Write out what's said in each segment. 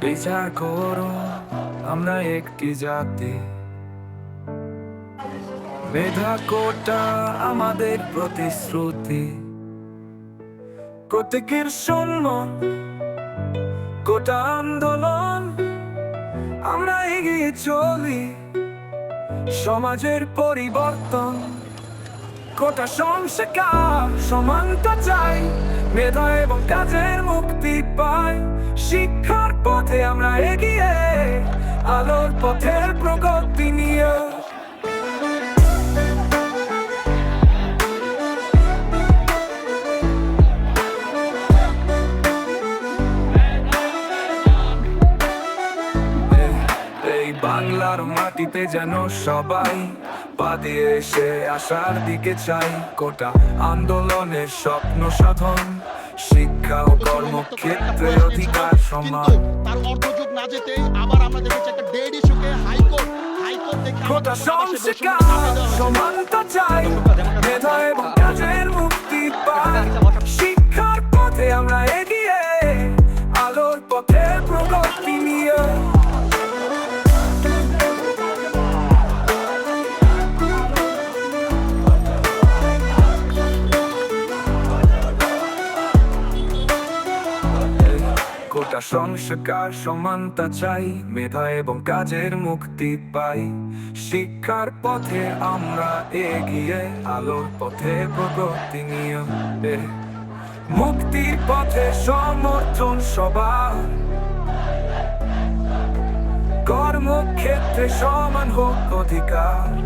বিচার করো, আমরা একটি জাতি। মেধা কোটা আমাদের প্রতিশ্রুতি। প্রত্যেকের সম্মান, কোটা আন্দোলন, আমরা এগিয়ে চলি। সমাজের পরিবর্তন কোটা সংস্কার সমানতা চাই। মেধা এবং কাজের মুক্তি পাই। শিক্ষার পথে আমরা এগিয়ে, আলোর পথের প্রগতি নিয়ে। বাংলার মাটিতে যেন সবাই পা দিয়ে এসে আসার দিকে চাই। কোটা আন্দোলনের স্বপ্ন সাধন শিক্ষা ও কর্মক্ষেত্রে অধিকার সমান। তার অর্ধযুগ না যেতে আবার আমরা দেখেছি একটা ডেড ইস্যুকে হাইকোর্ট হাইকোর্ট থেকে সমানতা চাই। সংস্কার, সমানতা চাই, মেধা এবং কাজের মুক্তি পাই। শিক্ষার পথে আমরা এগিয়ে, আলোর পথে প্রগতি নিয়ে মুক্তির পথে সমর্থন সবার। কর্মক্ষেত্রে সমান হোক অধিকার।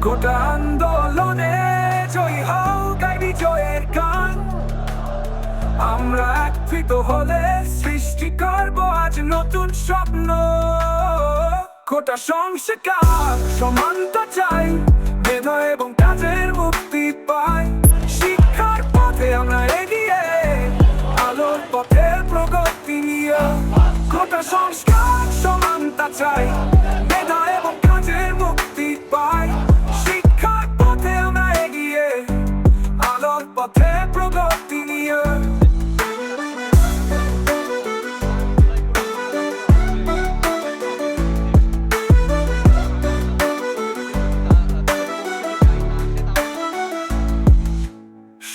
গোটা আন্দোলনে জয় হোক আমরা একত্রিত হলে সৃষ্টি করব আজ নতুন স্বপ্ন। কোটা সংস্কার সমানতা চাই মেধা এবং কাজের মুক্তি পাই। শিক্ষার পথে আমরা এগিয়ে, আলোর পথে প্রগতি নিয়ে। কোটা সংস্কার সমানতা চাই।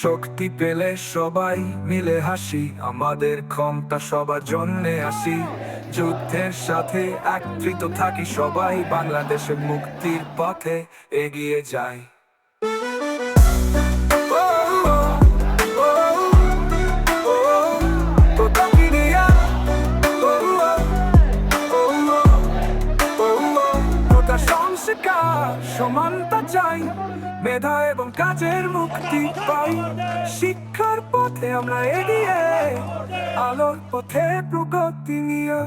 শক্তি পেলে সবাই মিলে হাসি, আমাদের ক্ষমতা সবার জন্যে আসি। যুদ্ধের সাথে একত্রিত থাকি সবাই, বাংলাদেশের মুক্তির পথে এগিয়ে যায় সংস্কার সমানতা চাই, মেধা এবং কাজের মুক্তি পাই। শিক্ষার পথে আমরা এগিয়ে, আলোর পথে প্রগতি নিয়ে।